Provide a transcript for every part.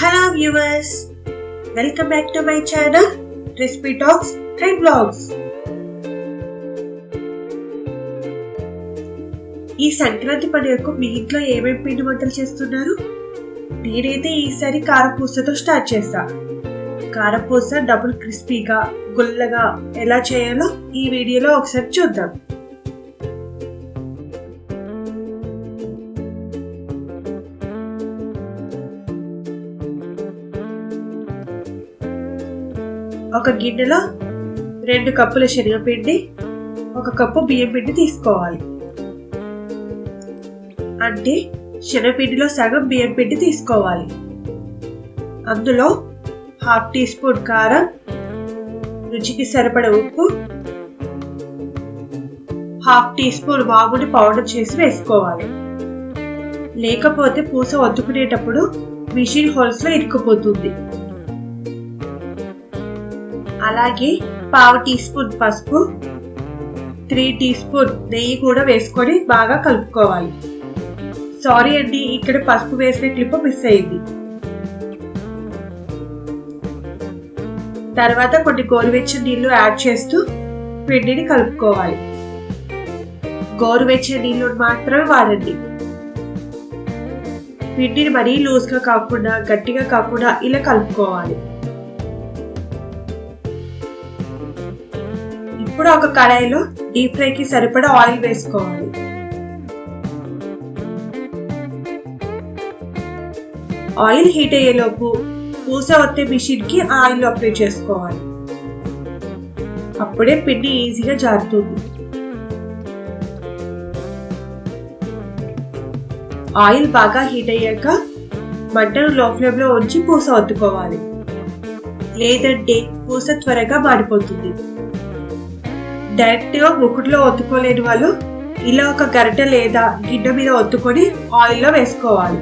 Hello viewers welcome back to my channel recipe talks and blogs ఈ సంక్రాంతి పండుగకు మీ ఇంట్లో ఏమేమి పిండి వంటలు చేస్తున్నారు? నేనైతే ఈసారి కారపూసతో స్టార్ట్ చేస్తా. కారపూస డబుల్ క్రిస్పీగా గుల్లగా ఎలా చేయాలో ఈ వీడియోలో ఒకసారి చూద్దాం. ఒక గిన్నెలో రెండు కప్పుల శనగపిండి ఒక కప్పు బియ్యం పిండి తీసుకోవాలి. అంటే శనగపిండిలో సగం బియ్యం పిండి తీసుకోవాలి. అందులో హాఫ్ టీ స్పూన్ కారం రుచికి సరిపడ ఉప్పు హాఫ్ టీ స్పూన్ మామూలు పౌడర్ చేసి వేసుకోవాలి. లేకపోతే పూస వద్దుకునేటప్పుడు మిషన్ హోల్స్లో ఇరుక్కుపోతుంది. అలాగే పావు టీ స్పూన్ పసుపు త్రీ టీ స్పూన్ నెయ్యి కూడా వేసుకొని బాగా కలుపుకోవాలి. సారీ అండి ఇక్కడ పసుపు వేసిన క్లిప్ మిస్ అయింది. తర్వాత కొన్ని గోరువెచ్చని నీళ్ళు యాడ్ చేస్తూ పిండిని కలుపుకోవాలి. గోరువెచ్చని నీళ్ళు మాత్రమే వాడండి. పిండిని మరీ లూజ్గా కాకుండా గట్టిగా కాకుండా ఇలా కలుపుకోవాలి. ఇప్పుడు ఒక కడాయిలో డీప్ ఫ్రైకి సరిపడా ఆయిల్ వేసుకోవాలి. ఆయిల్ హీట్ అయ్యేలోపు పూస వత్తే మిషన్కి ఆయిల్ అప్లై చేసుకోవాలి. అప్పుడే పిండి ఈజీగా జారుతుంది. ఆయిల్ బాగా హీట్ అయ్యాక మంటను లో ఫ్లేమ్లో ఉంచి పూస వత్తుకోవాలి లేదంటే పూస త్వరగా మాడిపోతుంది. డైరెక్ట్గా గా ఒత్తుకోలేని వాళ్ళు ఇలా ఒక గరిటె లేదా గిన్నె మీద ఒత్తుకొని ఆయిల్లో వేసుకోవాలి.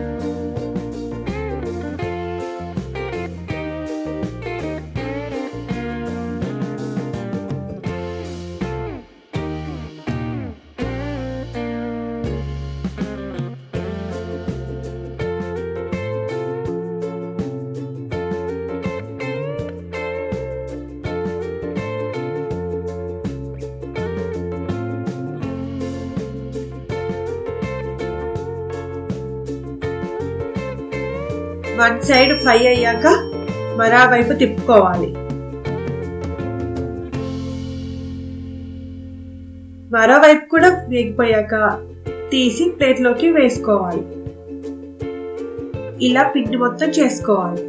వన్ సైడ్ ఫ్రై అయ్యాక మరోవైపు తిప్పుకోవాలి. మరోవైపు కూడా వేగిపోయాక తీసి ప్లేట్లోకి వేసుకోవాలి. ఇలా పిండి మొత్తం చేసుకోవాలి.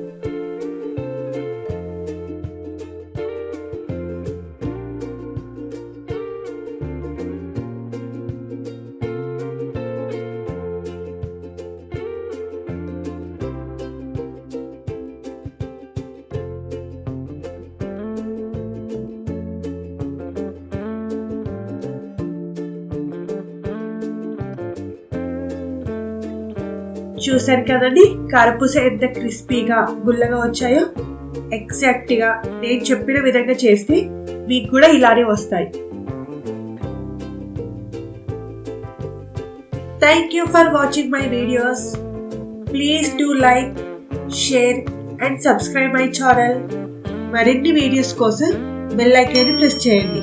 చూసారు కదండి? కారపూస ఎంత క్రిస్పీగా గుల్లగా వచ్చాయో? ఎగ్జాక్ట్గా నేను చెప్పిన విధంగా చేస్తే మీకు కూడా ఇలానే వస్తాయి. Thank you for watching my videos please do like share and subscribe my channel మరిన్ని వీడియోస్ కోసం బెల్ ఐకాన్ని ప్రెస్ చేయండి.